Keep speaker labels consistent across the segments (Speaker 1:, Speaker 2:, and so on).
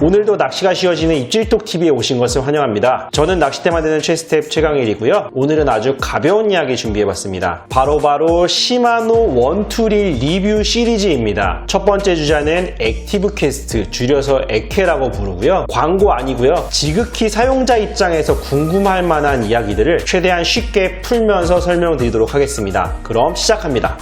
Speaker 1: 오늘도 낚시가 쉬워지는 입질톡TV에 오신 것을 환영합니다. 저는 낚싯대만 되는 최스텝 최강일이고요. 오늘은 아주 가벼운 이야기 준비해봤습니다. 바로바로 시마노 원투릴 리뷰 시리즈입니다. 첫 번째 주자는 액티브 캐스트, 줄여서 에케라고 부르고요. 광고 아니고요. 지극히 사용자 입장에서 궁금할 만한 이야기들을 최대한 쉽게 풀면서 설명드리도록 하겠습니다. 그럼 시작합니다.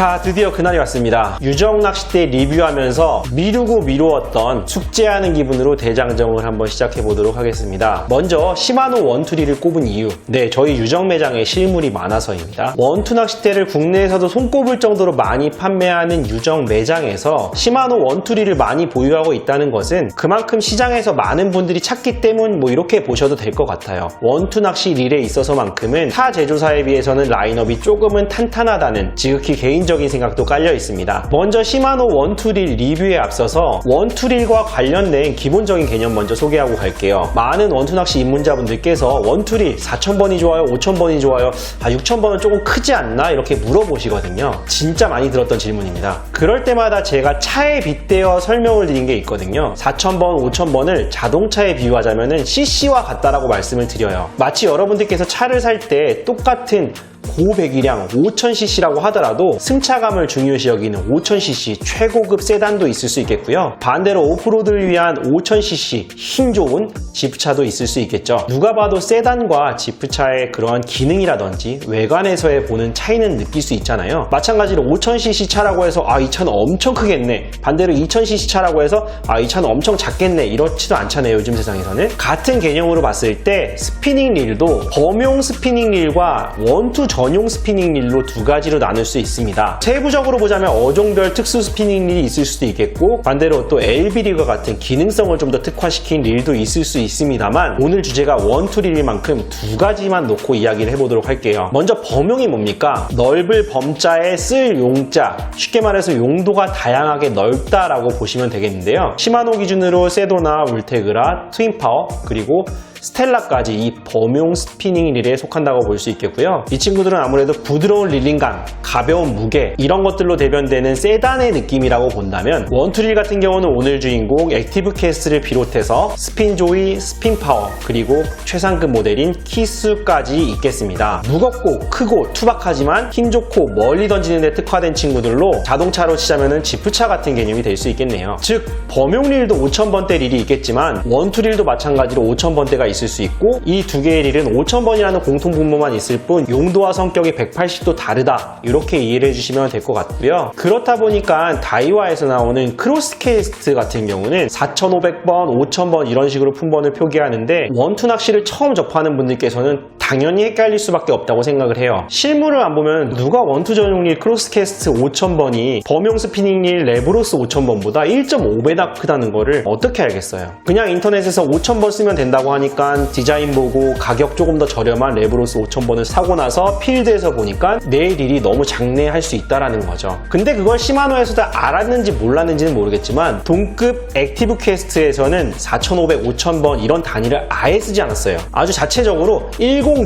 Speaker 1: 자, 드디어 그날이 왔습니다. 유정 낚싯대 리뷰하면서 미루고 미루었던 숙제하는 기분으로 대장정을 한번 시작해 보도록 하겠습니다. 먼저 시마노 원투리를 꼽은 이유. 네, 저희 유정 매장에 실물이 많아서입니다. 원투 낚싯대를 국내에서도 손꼽을 정도로 많이 판매하는 유정 매장에서 시마노 원투리를 많이 보유하고 있다는 것은 그만큼 시장에서 많은 분들이 찾기 때문 뭐 이렇게 보셔도 될 것 같아요. 원투 낚시 릴에 있어서만큼은 타 제조사에 비해서는 라인업이 조금은 탄탄하다는 지극히 개인 적인 생각도 깔려 있습니다. 먼저 시마노 원투릴 리뷰에 앞서서 원투릴과 관련된 기본적인 개념 먼저 소개하고 갈게요. 많은 원투 낚시 입문자분들께서 원투릴 4,000번이 좋아요, 5,000번이 좋아요, 아 6,000번은 조금 크지 않나 이렇게 물어보시거든요. 진짜 많이 들었던 질문입니다. 그럴 때마다 제가 차에 빗대어 설명을 드린 게 있거든요. 4,000번, 5,000번을 자동차에 비유하자면 CC와 같다라고 말씀을 드려요. 마치 여러분들께서 차를 살 때 똑같은 고배기량 5000cc라고 하더라도 승차감을 중요시 여기는 5000cc 최고급 세단도 있을 수 있겠고요. 반대로 오프로드를 위한 5000cc 힘 좋은 지프차도 있을 수 있겠죠. 누가 봐도 세단과 지프차의 그러한 기능이라든지 외관에서의 보는 차이는 느낄 수 있잖아요. 마찬가지로 5000cc 차라고 해서 아, 이 차는 엄청 크겠네. 반대로 2000cc 차라고 해서 아, 이 차는 엄청 작겠네. 이렇지도 않잖아요. 요즘 세상에서는. 같은 개념으로 봤을 때 스피닝 릴도 범용 스피닝 릴과 원투 전용 스피닝 릴로 두 가지로 나눌 수 있습니다. 세부적으로 보자면 어종별 특수 스피닝 릴이 있을 수도 있겠고 반대로 또 LB 릴과 같은 기능성을 좀 더 특화시킨 릴도 있을 수 있습니다만 오늘 주제가 원투 릴만큼 두 가지만 놓고 이야기를 해보도록 할게요. 먼저 범용이 뭡니까? 넓을 범자에 쓸 용자 쉽게 말해서 용도가 다양하게 넓다라고 보시면 되겠는데요. 시마노 기준으로 세도나 울테그라, 트윈파워 그리고 스텔라까지 이 범용 스피닝 릴에 속한다고 볼 수 있겠고요. 이 친구들은 아무래도 부드러운 릴링감, 가벼운 무게 이런 것들로 대변되는 세단의 느낌이라고 본다면 원투릴 같은 경우는 오늘 주인공 액티브 캐스트를 비롯해서 스핀 조이, 스핀 파워 그리고 최상급 모델인 키스까지 있겠습니다. 무겁고 크고 투박하지만 힘 좋고 멀리 던지는 데 특화된 친구들로 자동차로 치자면은 지프차 같은 개념이 될 수 있겠네요. 즉 범용 릴도 5000번대 릴이 있겠지만 원투릴도 마찬가지로 5000번대가 있을 수 있고 이 두 개의 릴은 5000번이라는 공통 분모만 있을 뿐 용도와 성격이 180도 다르다. 이렇게 이해를 해주시면 될 것 같고요. 그렇다 보니까 다이와에서 나오는 크로스 캐스트 같은 경우는 4500번, 5000번 이런 식으로 품번을 표기하는데 원투 낚시를 처음 접하는 분들께서는 당연히 헷갈릴 수밖에 없다고 생각을 해요 실물을 안 보면 누가 원투 전용릴 크로스 캐스트 5000번이 범용 스피닝 릴 레브로스 5000번보다 1.5배나 크다는 거를 어떻게 알겠어요 그냥 인터넷에서 5000번 쓰면 된다고 하니까 디자인 보고 가격 조금 더 저렴한 레브로스 5000번을 사고 나서 필드에서 보니까 내 릴이 너무 작네 할수 있다라는 거죠. 근데 그걸 시마노에서도 알았는지 몰랐는지는 모르겠지만 동급 액티브 퀘스트에서는 4500, 5000번 이런 단위를 아예 쓰지 않았어요. 아주 자체적으로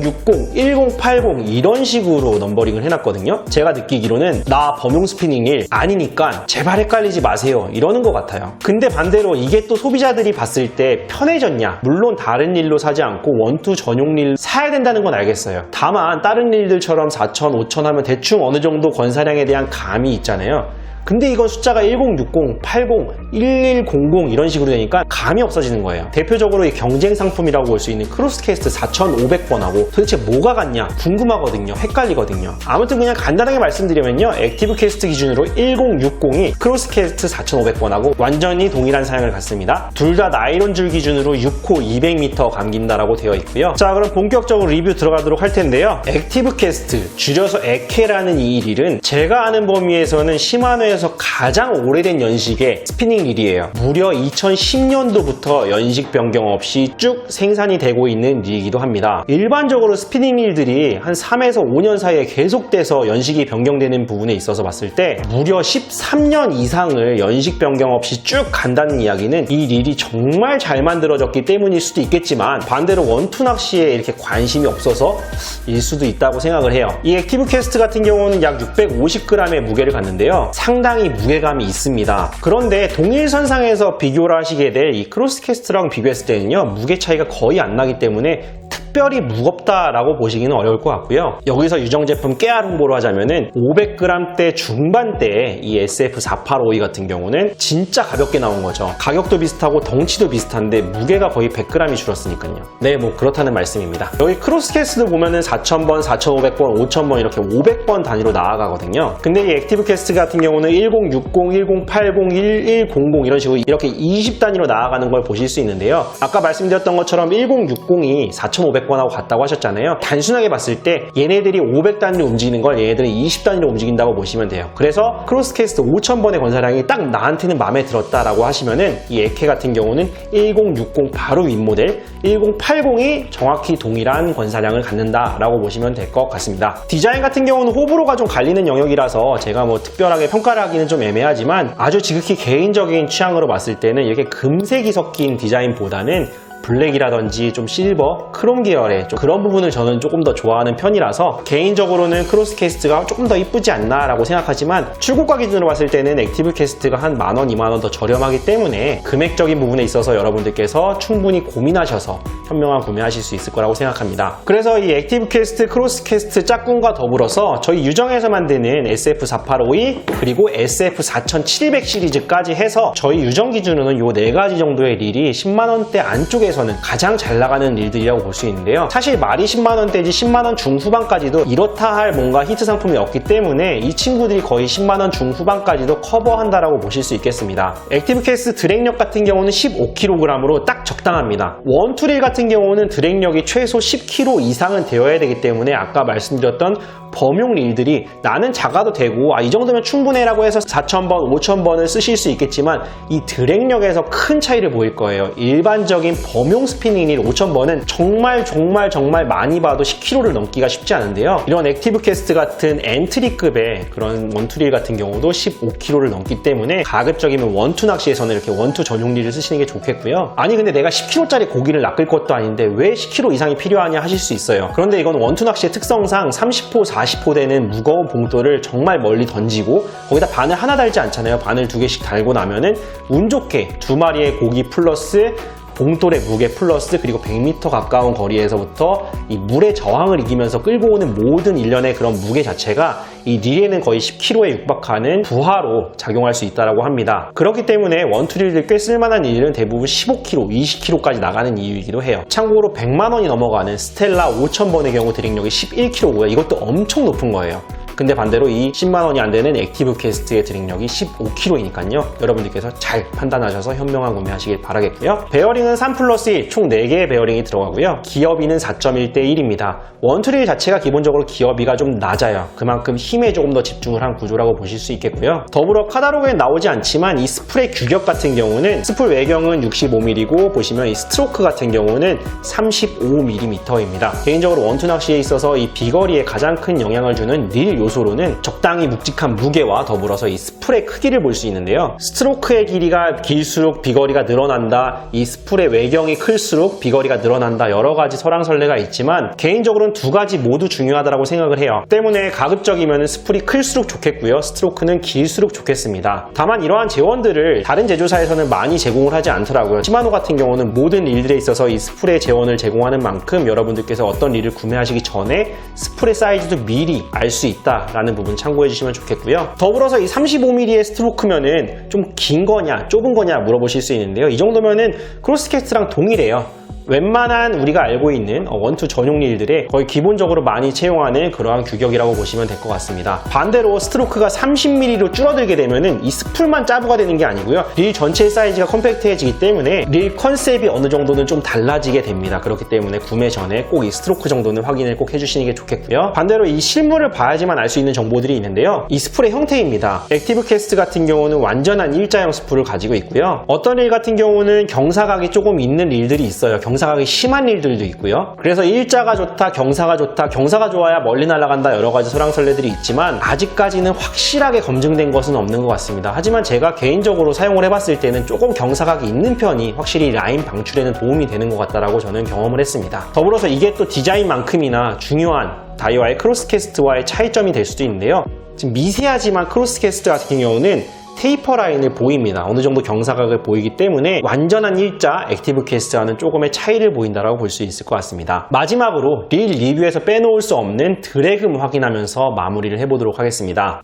Speaker 1: 1060, 1080 이런 식으로 넘버링을 해놨거든요. 제가 느끼기로는 나 범용 스피닝 일 아니니까 제발 헷갈리지 마세요 이러는 것 같아요. 근데 반대로 이게 또 소비자들이 봤을 때 편해졌냐? 물론 다른 일로 사지 않고 원투 전용 릴 사야 된다는 건 알겠어요. 다만 다른 일들처럼 4,000, 5,000 하면 대충 어느 정도 권사량에 대한 감이 있잖아요. 근데 이건 숫자가 1060, 80, 1100 이런 식으로 되니까 감이 없어지는 거예요. 대표적으로 이 경쟁 상품이라고 볼 수 있는 크로스캐스트 4500번하고 도대체 뭐가 같냐 궁금하거든요. 헷갈리거든요. 아무튼 그냥 간단하게 말씀드리면요. 액티브 캐스트 기준으로 1060이 크로스캐스트 4500번하고 완전히 동일한 사양을 갖습니다. 둘 다 나이론 줄 기준으로 6호 200m 감긴다라고 되어 있고요. 자 그럼 본격적으로 리뷰 들어가도록 할 텐데요. 액티브 캐스트 줄여서 에케라는 이 릴은 제가 아는 범위에서는 시 마노에서 가장 오래된 연식의 스피닝 릴이에요. 무려 2010년도부터 연식 변경 없이 쭉 생산이 되고 있는 릴이기도 합니다. 일반적으로 스피닝 릴들이 한 3에서 5년 사이에 계속돼서 연식이 변경되는 부분에 있어서 봤을 때 무려 13년 이상을 연식 변경 없이 쭉 간다는 이야기는 이 릴이 정말 잘 만들어졌기 때문일 수도 있겠지만 반대로 원투 낚시에 이렇게 관심이 없어서 일 수도 있다고 생각을 해요. 이 액티브 캐스트 같은 경우는 약 650g의 무게를 갖는데요. 상당 상당히 무게감이 있습니다. 그런데 동일선상에서 비교를 하시게 될 이 크로스캐스트랑 비교했을 때는요, 무게 차이가 거의 안 나기 때문에 특별히 무겁다라고 보시기는 어려울 것 같고요. 여기서 유정 제품 깨알 홍보를 하자면은 500g대 중반대의 이 SF4852 같은 경우는 진짜 가볍게 나온 거죠. 가격도 비슷하고 덩치도 비슷한데 무게가 거의 100g이 줄었으니까요. 네, 뭐 그렇다는 말씀입니다. 여기 크로스캐스트 보면은 4000번, 4500번, 5000번 이렇게 500번 단위로 나아가거든요. 근데 이 액티브 캐스트 같은 경우는 1060, 1080, 1100 이런 식으로 이렇게 20 단위로 나아가는 걸 보실 수 있는데요. 아까 말씀드렸던 것처럼 1060이 4500 번하고 같다고 하셨잖아요. 단순하게 봤을 때 얘네들이 500단위로 움직이는 걸 얘네들은 20단위로 움직인다고 보시면 돼요. 그래서 크로스캐스트 5000번의 권사량이 딱 나한테는 마음에 들었다라고 하시면은 이 에케 같은 경우는 1060 바로 윗모델 1080이 정확히 동일한 권사량을 갖는다라고 보시면 될 것 같습니다. 디자인 같은 경우는 호불호가 좀 갈리는 영역이라서 제가 뭐 특별하게 평가를 하기는 좀 애매하지만 아주 지극히 개인적인 취향으로 봤을 때는 이렇게 금색이 섞인 디자인보다는 블랙이라든지 좀 실버, 크롬 계열의 좀 그런 부분을 저는 조금 더 좋아하는 편이라서 개인적으로는 크로스 캐스트가 조금 더 이쁘지 않나라고 생각하지만 출고가 기준으로 봤을 때는 액티브 캐스트가 한 만원, 이만원 더 저렴하기 때문에 금액적인 부분에 있어서 여러분들께서 충분히 고민하셔서 현명한 구매하실 수 있을 거라고 생각합니다. 그래서 이 액티브 캐스트, 크로스 캐스트 짝꿍과 더불어서 저희 유정에서 만드는 SF4852 그리고 SF4700 시리즈까지 해서 저희 유정 기준으로는 요네 가지 정도의 릴이 10만원대 안쪽에서 는 가장 잘 나가는 릴들이라고 볼 수 있는데요. 사실 말이 10만 원대지 10만 원 중후반까지도 이렇다 할 뭔가 히트 상품이 없기 때문에 이 친구들이 거의 10만 원 중후반까지도 커버한다라고 보실 수 있겠습니다. 액티브 캐스트 드랙력 같은 경우는 15kg으로 딱 적당합니다. 원투릴 같은 경우는 드랙력이 최소 10kg 이상은 되어야 되기 때문에 아까 말씀드렸던 범용 릴들이 나는 작아도 되고 아, 이 정도면 충분해라고 해서 4,000번, 5,000번을 쓰실 수 있겠지만 이 드랙력에서 큰 차이를 보일 거예요. 일반적인 범용 스피닝 릴 5,000번은 정말 정말 정말 많이 봐도 10kg를 넘기가 쉽지 않은데요. 이런 액티브 캐스트 같은 엔트리급의 그런 원투릴 같은 경우도 15kg를 넘기 때문에 가급적이면 원투 낚시에서는 이렇게 원투 전용 릴을 쓰시는 게 좋겠고요. 아니 근데 내가 10kg짜리 고기를 낚을 것도 아닌데 왜 10kg 이상이 필요하냐 하실 수 있어요. 그런데 이건 원투 낚시의 특성상 30호, 40호 되는 무거운 봉돌을 정말 멀리 던지고 거기다 바늘 하나 달지 않잖아요. 바늘 두 개씩 달고 나면은 운 좋게 두 마리의 고기 플러스 봉돌의 무게 플러스 그리고 100m 가까운 거리에서부터 이 물의 저항을 이기면서 끌고 오는 모든 일련의 그런 무게 자체가 이 릴에는 거의 10kg에 육박하는 부하로 작용할 수 있다고 합니다. 그렇기 때문에 원투릴을 꽤 쓸만한 일은 대부분 15kg, 20kg까지 나가는 이유이기도 해요. 참고로 100만 원이 넘어가는 스텔라 5000번의 경우 드랙력이 11kg고요. 이것도 엄청 높은 거예요. 근데 반대로 이 10만원이 안 되는 액티브 캐스트의 드링력이 15kg이니까요. 여러분들께서 잘 판단하셔서 현명한 구매하시길 바라겠고요. 베어링은 3 플러스 1, 총 4개의 베어링이 들어가고요. 기어비는 4.1대 1입니다. 원투릴 자체가 기본적으로 기어비가 좀 낮아요. 그만큼 힘에 조금 더 집중을 한 구조라고 보실 수 있겠고요. 더불어 카다로그에 나오지 않지만 이 스프레이 규격 같은 경우는 스풀 외경은 65mm고 보시면 이 스트로크 같은 경우는 35mm입니다. 개인적으로 원투 낚시에 있어서 이 비거리에 가장 큰 영향을 주는 릴 요소로는 적당히 묵직한 무게와 더불어서 이 스풀의 크기를 볼 수 있는데요. 스트로크의 길이가 길수록 비거리가 늘어난다. 이 스풀의 외경이 클수록 비거리가 늘어난다. 여러 가지 설왕설래가 있지만 개인적으로는 두 가지 모두 중요하다고 생각을 해요. 때문에 가급적이면 스풀이 클수록 좋겠고요. 스트로크는 길수록 좋겠습니다. 다만 이러한 재원들을 다른 제조사에서는 많이 제공을 하지 않더라고요. 시마노 같은 경우는 모든 일들에 있어서 이 스풀의 재원을 제공하는 만큼 여러분들께서 어떤 릴을 구매하시기 전에 스풀의 사이즈도 미리 알 수 있다 라는 부분 참고해 주시면 좋겠고요. 더불어서 이 35mm의 스트로크면은 좀 긴 거냐, 좁은 거냐 물어보실 수 있는데요. 이 정도면은 크로스캐스트랑 동일해요. 웬만한 우리가 알고 있는 어, 원투 전용 릴들에 거의 기본적으로 많이 채용하는 그러한 규격이라고 보시면 될 것 같습니다. 반대로 스트로크가 30mm로 줄어들게 되면은 이 스풀만 짜부가 되는 게 아니고요. 릴 전체 사이즈가 컴팩트해지기 때문에 릴 컨셉이 어느 정도는 좀 달라지게 됩니다. 그렇기 때문에 구매 전에 꼭 이 스트로크 정도는 확인을 꼭 해주시는 게 좋겠고요. 반대로 이 실물을 봐야지만 알 수 있는 정보들이 있는데요. 이 스풀의 형태입니다. 액티브 캐스트 같은 경우는 완전한 일자형 스풀을 가지고 있고요. 어떤 릴 같은 경우는 경사각이 조금 있는 릴들이 있어요. 경사각이 심한 일들도 있고요. 그래서 일자가 좋다, 경사가 좋다, 경사가 좋아야 멀리 날아간다 여러 가지 설왕설래들이 있지만 아직까지는 확실하게 검증된 것은 없는 것 같습니다. 하지만 제가 개인적으로 사용을 해봤을 때는 조금 경사각이 있는 편이 확실히 라인 방출에는 도움이 되는 것 같다라고 저는 경험을 했습니다. 더불어서 이게 또 디자인만큼이나 중요한 다이와의 크로스캐스트와의 차이점이 될 수도 있는데요. 지금 미세하지만 크로스캐스트 같은 경우는 테이퍼 라인을 보입니다. 어느 정도 경사각을 보이기 때문에 완전한 일자 액티브 캐스트와는 조금의 차이를 보인다고 볼 수 있을 것 같습니다. 마지막으로 릴 리뷰에서 빼놓을 수 없는 드래금 확인하면서 마무리를 해보도록 하겠습니다.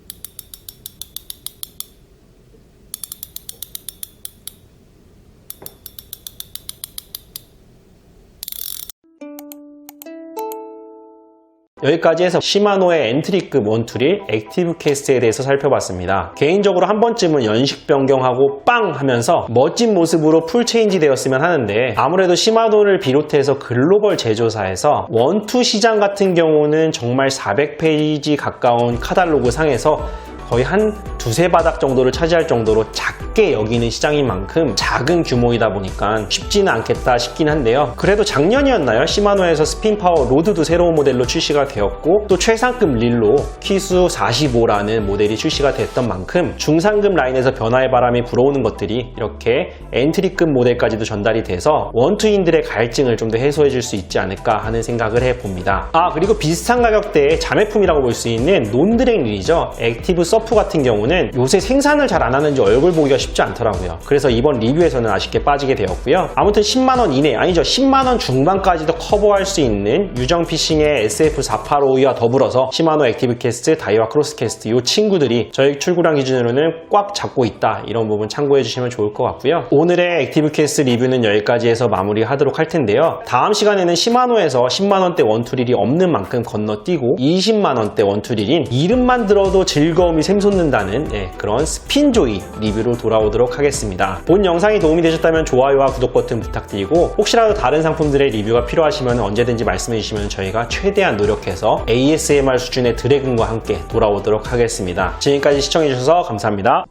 Speaker 1: 여기까지 해서 시마노의 엔트리급 원툴이 액티브 캐스트에 대해서 살펴봤습니다. 개인적으로 한 번쯤은 연식 변경하고 빵 하면서 멋진 모습으로 풀 체인지 되었으면 하는데 아무래도 시마노를 비롯해서 글로벌 제조사에서 원투 시장 같은 경우는 정말 400페이지 가까운 카탈로그 상에서 거의 한 두세 바닥 정도를 차지할 정도로 작게 여기는 시장인 만큼 작은 규모이다 보니까 쉽지는 않겠다 싶긴 한데요. 그래도 작년이었나요? 시마노에서 스핀파워 로드도 새로운 모델로 출시가 되었고 또 최상급 릴로 키수 45라는 모델이 출시가 됐던 만큼 중상급 라인에서 변화의 바람이 불어오는 것들이 이렇게 엔트리급 모델까지도 전달이 돼서 원투인들의 갈증을 좀 더 해소해 줄 수 있지 않을까 하는 생각을 해봅니다. 아 그리고 비슷한 가격대의 자매품이라고 볼 수 있는 논드랙 릴이죠. 액티브 서프 같은 경우는 요새 생산을 잘 안 하는지 얼굴 보기가 쉽지 않더라고요. 그래서 이번 리뷰에서는 아쉽게 빠지게 되었고요. 아무튼 10만원 이내 아니죠 10만원 중반까지도 커버할 수 있는 유정 피싱의 SF485와 더불어서 시마노 액티브 캐스트, 다이와 크로스 캐스트 이 친구들이 저희 출고량 기준으로는 꽉 잡고 있다 이런 부분 참고해 주시면 좋을 것 같고요. 오늘의 액티브 캐스트 리뷰는 여기까지 해서 마무리하도록 할 텐데요. 다음 시간에는 시마노에서 10만원대 원투릴이 없는 만큼 건너뛰고 20만원대 원투릴인 이름만 들어도 즐거움이 샘솟는다는 예, 그런 스핀조이 리뷰로 돌아오도록 하겠습니다. 본 영상이 도움이 되셨다면 좋아요와 구독 버튼 부탁드리고 혹시라도 다른 상품들의 리뷰가 필요하시면 언제든지 말씀해 주시면 저희가 최대한 노력해서 ASMR 수준의 드래곤과 함께 돌아오도록 하겠습니다. 지금까지 시청해 주셔서 감사합니다.